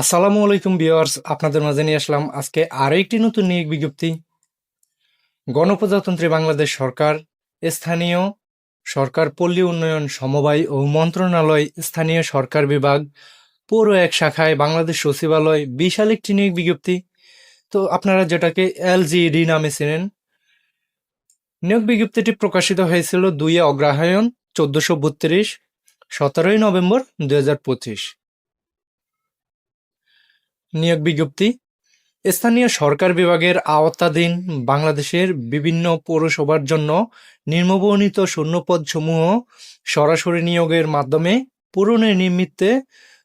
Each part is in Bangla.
আসসালামু আলাইকুম ভিউয়ার্স, আপনাদের মাঝে নিয়ে আসলাম আজকে আরও একটি নতুন নিয়োগ বিজ্ঞপ্তি। গণপ্রজাতন্ত্রী বাংলাদেশ সরকার, স্থানীয় সরকার পল্লী উন্নয়ন সমবায় ও মন্ত্রণালয়, স্থানীয় সরকার বিভাগ, পৌর এক শাখায় বাংলাদেশ সচিবালয়, বিশাল একটি নিয়োগ বিজ্ঞপ্তি। তো আপনারা যেটাকে এলজিইডি নামে চেনেন। নিয়োগ বিজ্ঞপ্তিটি প্রকাশিত হয়েছিল দুইয়ে অগ্রহায়ণ, চোদ্দশো বত্রিশ, সতেরোই নভেম্বর দু হাজার পঁচিশ। নিয়োগ বিজ্ঞপ্তি। স্থানীয় সরকার বিভাগের আওতাধীন বাংলাদেশের বিভিন্ন পৌরসভার জন্য নিম্নবর্ণিত শূন্যপদসমূহ সরাসরি নিয়োগের মাধ্যমে পূরণের নিমিত্তে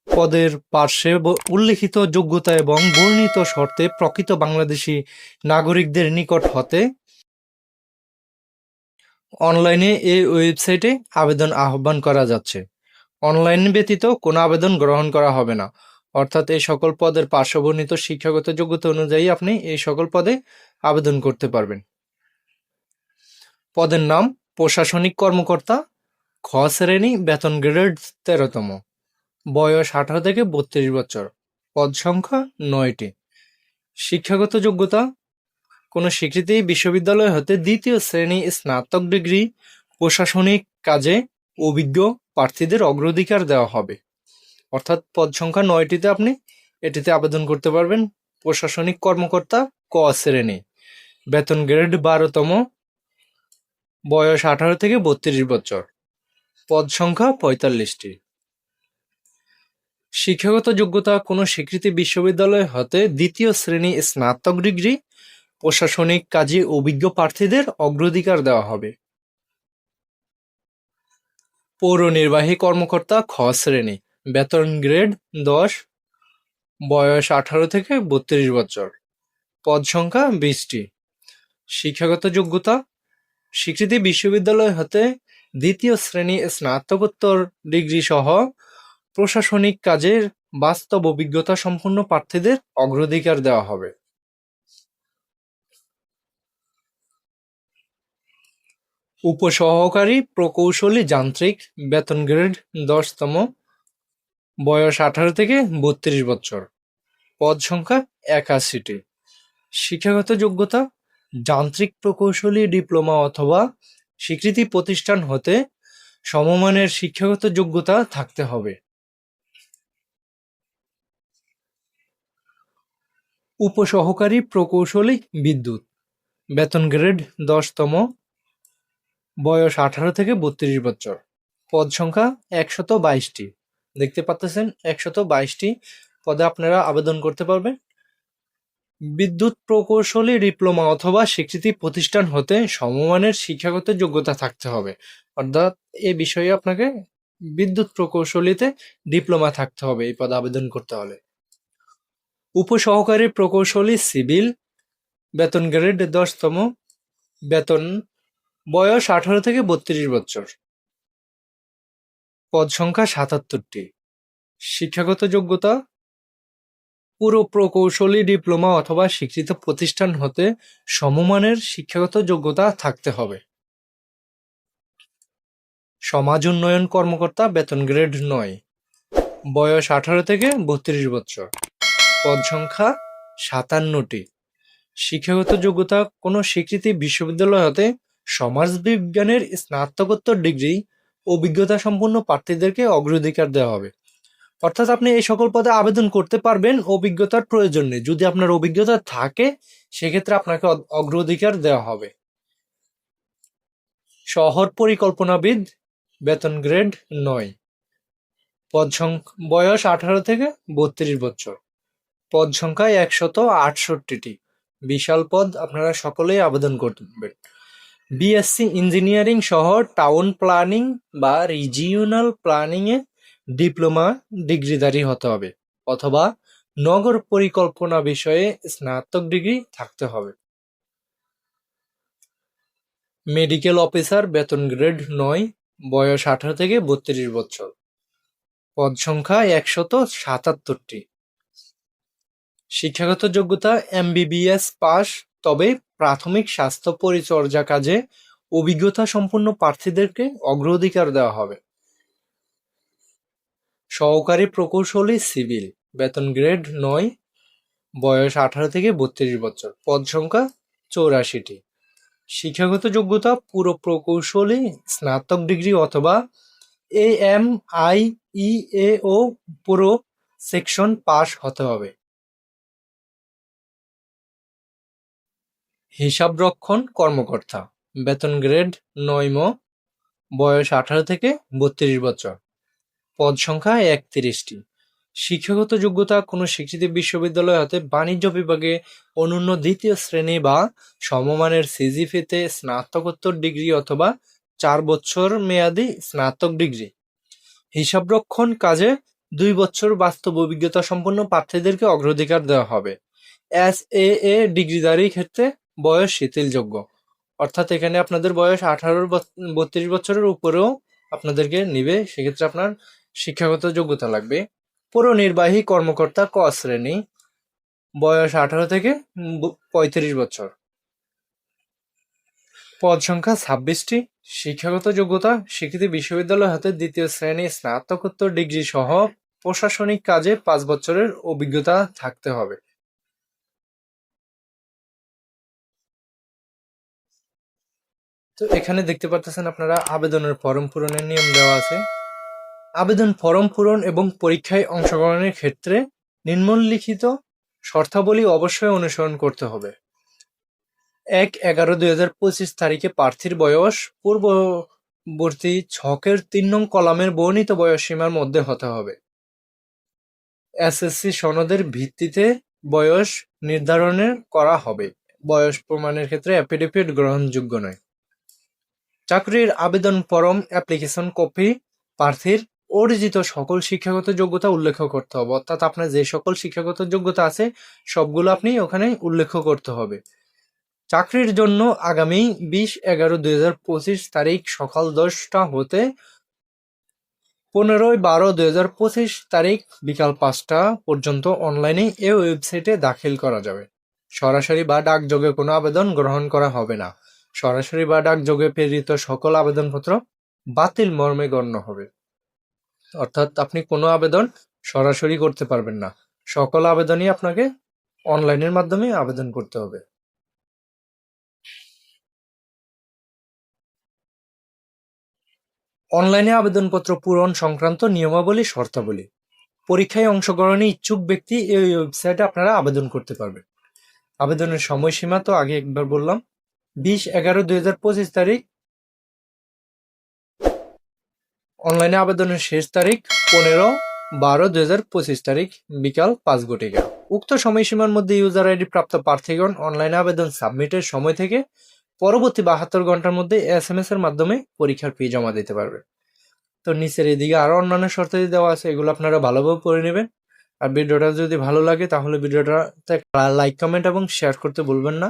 পদের পার্শ্বে উল্লেখিত যোগ্যতা এবং বর্ণিত শর্তে প্রকৃত বাংলাদেশি নাগরিকদের নিকট হতে। অনলাইনে এই ওয়েবসাইটে আবেদন আহ্বান করা যাচ্ছে। অনলাইন ব্যতীত কোনো আবেদন গ্রহণ করা হবে না। অর্থাৎ এই সকল পদের পার্শ্ববর্ণিত শিক্ষাগত যোগ্যতা অনুযায়ী আপনি এই সকল পদে আবেদন করতে পারবেন। পদের নাম, প্রশাসনিক কর্মকর্তা, খ শ্রেণি, বেতন গ্রেড তেরোতম। বয়স আঠারো থেকে বত্রিশ বছর। পদ সংখ্যা নয়টি। শিক্ষাগত যোগ্যতা, কোনো স্বীকৃতি বিশ্ববিদ্যালয় হতে দ্বিতীয় শ্রেণি স্নাতক ডিগ্রি, প্রশাসনিক কাজে অভিজ্ঞ প্রার্থীদের অগ্রাধিকার দেওয়া হবে। অর্থাৎ পদ সংখ্যা নয়টিতে আপনি এটিতে আবেদন করতে পারবেন। প্রশাসনিক কর্মকর্তা ক শ্রেণি। বেতন গ্রেড বারোতম। বয়স আঠারো থেকে বত্রিশ বছর। পদ সংখ্যা পঁয়তাল্লিশটি। শিক্ষাগত যোগ্যতা কোনো স্বীকৃতি বিশ্ববিদ্যালয় হতে দ্বিতীয় শ্রেণি স্নাতক ডিগ্রি প্রশাসনিক কাজে অভিজ্ঞ প্রার্থীদের অগ্রাধিকার দেওয়া হবে। পৌর নির্বাহী কর্মকর্তা খ শ্রেণি। বেতন গ্রেড দশ, বয়স আঠারো থেকে বত্রিশ বছর। পদ সংখ্যা বিশটি। শিক্ষাগত যোগ্যতা। স্বীকৃতি বিশ্ববিদ্যালয় হতে দ্বিতীয় শ্রেণি স্নাতকোত্তর ডিগ্রি সহ প্রশাসনিক কাজের বাস্তব অভিজ্ঞতা সম্পন্ন প্রার্থীদের অগ্রাধিকার দেওয়া হবে। উপসহকারী প্রকৌশলী যান্ত্রিক বেতন গ্রেড দশতম। বয়স আঠারো থেকে বত্রিশ বছর। পদ সংখ্যা একাশিটি। শিক্ষাগত যোগ্যতা, যান্ত্রিক প্রকৌশলী ডিপ্লোমা অথবা স্বীকৃতি প্রতিষ্ঠান হতে সমমানের শিক্ষাগত যোগ্যতা থাকতে হবে। উপসহকারী প্রকৌশলী বিদ্যুৎ, বেতন গ্রেড দশতম, বয়স আঠারো থেকে বত্রিশ বছর। পদ সংখ্যা একশত বাইশটি। দেখতে পাচ্ছেন একশত বাইশটি পদে আপনারা আবেদন করতে পারবেন। বিদ্যুৎ প্রকৌশলী ডিপ্লোমা অথবা স্বীকৃতি প্রতিষ্ঠান হতে সমমানের শিক্ষাগত যোগ্যতা থাকতে হবে। অর্থাৎ এই বিষয়ে আপনাকে বিদ্যুৎ প্রকৌশলীতে ডিপ্লোমা থাকতে হবে এই পদে আবেদন করতে হলে। উপসহকারী প্রকৌশলী সিভিল, বেতন গ্রেড দশতম, বেতন বয়স আঠারো থেকে বত্রিশ বছর। পদ সংখ্যা সাতাত্তরটি। শিক্ষাগত যোগ্যতা? পুরো প্রকৌশলী ডিপ্লোমা অথবা স্বীকৃত প্রতিষ্ঠান হতে সমমানের শিক্ষাগত যোগ্যতা থাকতে হবে। সমাজ উন্নয়ন কর্মকর্তা বেতন গ্রেড নয়। বয়স আঠারো থেকে বত্রিশ বছর। পদ সংখ্যা সাতান্নটি। শিক্ষাগত যোগ্যতা কোনো স্বীকৃতি বিশ্ববিদ্যালয় হতে সমাজবিজ্ঞানের স্নাতকোত্তর ডিগ্রি অভিজ্ঞতা সম্পন্ন প্রার্থীদেরকে অগ্রাধিকার দেওয়া হবে। অর্থাৎ আপনি এই সকল পদে আবেদন করতে পারবেন, অভিজ্ঞতার প্রয়োজন নেই। যদি আপনার অভিজ্ঞতা থাকে, সেক্ষেত্রে আপনাকে অগ- অগ্রাধিকার দেওয়া হবে। শহর পরিকল্পনাবিদ, বেতন গ্রেড নয়। পদ বয়স আঠারো থেকে বত্রিশ বছর। পদ সংখ্যায় একশত আটষট্টিটি। বিশাল পদ আপনারা সকলেই আবেদন করবেন। বিএসসি ইঞ্জিনিয়ারিং সহ টাউন প্ল্যানিং বা রিজিওনাল প্ল্যানিং এ ডিপ্লোমা ডিগ্রিধারী হতে হবে অথবা নগর পরিকল্পনা বিষয়ে স্নাতক ডিগ্রি থাকতে হবে। মেডিকেল অফিসার বেতন গ্রেড নয়, বয়স আঠারো থেকে বত্রিশ বছর। পদ সংখ্যা একশত সাতাত্তরটি। শিক্ষাগত যোগ্যতা এমবিবিএস পাস, তবে প্রাথমিক স্বাস্থ্য পরিচর্যা কাজে অভিজ্ঞতা সম্পন্ন প্রার্থীদেরকে অগ্রাধিকার দেওয়া হবে। সহকারী প্রকৌশলী সিভিল, বেতন গ্রেড নয়, বয়স আঠারো থেকে বত্রিশ বছর, পদ সংখ্যা চৌরাশিটি। শিক্ষাগত যোগ্যতা পুরো প্রকৌশলী, স্নাতক ডিগ্রি অথবা এ এম আই ই এ ও পুরো সেকশন পাশ হতে হবে। হিসাবরক্ষণ কর্মকর্তা, বেতন গ্রেড নয় ম বয়স আঠারো থেকে বত্রিশ বছর। পদ সংখ্যা একত্রিশটি। শিক্ষাগত যোগ্যতা কোনো স্বীকৃত বিশ্ববিদ্যালয় হতে বাণিজ্য বিভাগে অনন্য দ্বিতীয় শ্রেণি বা সমমানের সিজিপিতে স্নাতকোত্তর ডিগ্রি অথবা চার বছর মেয়াদি স্নাতক ডিগ্রি। হিসাবরক্ষণ কাজে দুই বছর বাস্তব অভিজ্ঞতা সম্পন্ন প্রার্থীদেরকে অগ্রাধিকার দেওয়া হবে। এস এ এ ডিগ্রিধারী ক্ষেত্রে বয়স শিথিলযোগ্য। অর্থাৎ এখানে আপনাদের বয়স আঠারো বত্রিশ বছরের উপরেও আপনাদেরকে নিবে, সেক্ষেত্রে আপনার শিক্ষাগত যোগ্যতা লাগবে। পৌরনির্বাহী কর্মকর্তা ক শ্রেণি, বয়স আঠারো থেকে পঁয়ত্রিশ বছর। পদ সংখ্যা ছাব্বিশটি, শিক্ষাগত যোগ্যতা, স্বীকৃতি বিশ্ববিদ্যালয় হাতে দ্বিতীয় শ্রেণি, স্নাতকোত্তর ডিগ্রি সহ প্রশাসনিক কাজে পাঁচ বছরের অভিজ্ঞতা থাকতে হবে। তো এখানে দেখতে পাচ্ছেন আপনারা আবেদনের ফর্ম পূরণের নিয়ম দেওয়া আছে। আবেদন ফর্ম পূরণ এবং পরীক্ষায় অংশগ্রহণের ক্ষেত্রে নিম্নলিখিত শর্তাবলী অবশ্যই অনুসরণ করতে হবে। এক এগারো দুই হাজার পঁচিশ তারিখে প্রার্থীর বয়স, পূর্ববর্তী ছকের তিন নং কলামের বর্ণিত বয়স সীমার মধ্যে হতে হবে। এসএসসি সনদের ভিত্তিতে বয়স নির্ধারণের করা হবে। বয়স প্রমাণের ক্ষেত্রে অ্যাফিডেভিট গ্রহণযোগ্য নয়। চাকরির আবেদন ফরম অ্যাপ্লিকেশন কপি প্রার্থীর অর্জিত সকল শিক্ষাগত যোগ্যতা উল্লেখ করতে হবে। অর্থাৎ আপনার যে সকল শিক্ষাগত যোগ্যতা আছে, সবগুলো আপনি ওখানে উল্লেখ করতে হবে। চাকরির জন্য আগামী বিশ এগারো দুই হাজার পঁচিশ তারিখ সকাল দশটা হতে পনেরোই বারো দুই হাজার পঁচিশ তারিখ বিকাল পাঁচটা পর্যন্ত অনলাইনে এ ওয়েবসাইটে দাখিল করা যাবে। সরাসরি বা ডাকযোগে কোনো আবেদন গ্রহণ করা হবে না। সরাসরি বা ডাকযোগে প্রেরিত সকল আবেদনপত্র বাতিল মর্মে গণ্য হবে। অর্থাৎ আপনি কোনো আবেদন সরাসরি করতে পারবেন না। সকল আবেদনই আপনাকে অনলাইনের মাধ্যমে আবেদন করতে হবে। অনলাইনে আবেদনপত্র পূরণ সংক্রান্ত নিয়মাবলী, শর্তাবলী। পরীক্ষায় অংশগ্রহণে ইচ্ছুক ব্যক্তি এই ওয়েবসাইটে আপনারা আবেদন করতে পারবেন। আবেদনের সময়সীমা তো আগে একবার বললাম। বিশ এগারো দুই হাজার পঁচিশ তারিখ। অনলাইনে আবেদনের শেষ তারিখ পনেরো বারো দুই হাজার পঁচিশ তারিখ, বিকাল পাঁচ ঘটিকা। উক্ত সময়সীমার মধ্যে ইউজার আইডি প্রাপ্ত প্রার্থীগণ অনলাইনে আবেদন সাবমিটের সময় থেকে পরবর্তী বাহাত্তর ঘণ্টার মধ্যে এস এম এস এর মাধ্যমে পরীক্ষার ফি জমা দিতে পারবে। তো নিচের এদিকে আরও অন্যান্য শর্তাদি দেওয়া আছে, এগুলো আপনারা ভালোভাবে পড়ে নেবেন। আর ভিডিওটা যদি ভালো লাগে, তাহলে ভিডিওটাতে লাইক, কমেন্ট এবং শেয়ার করতে ভুলবেন না।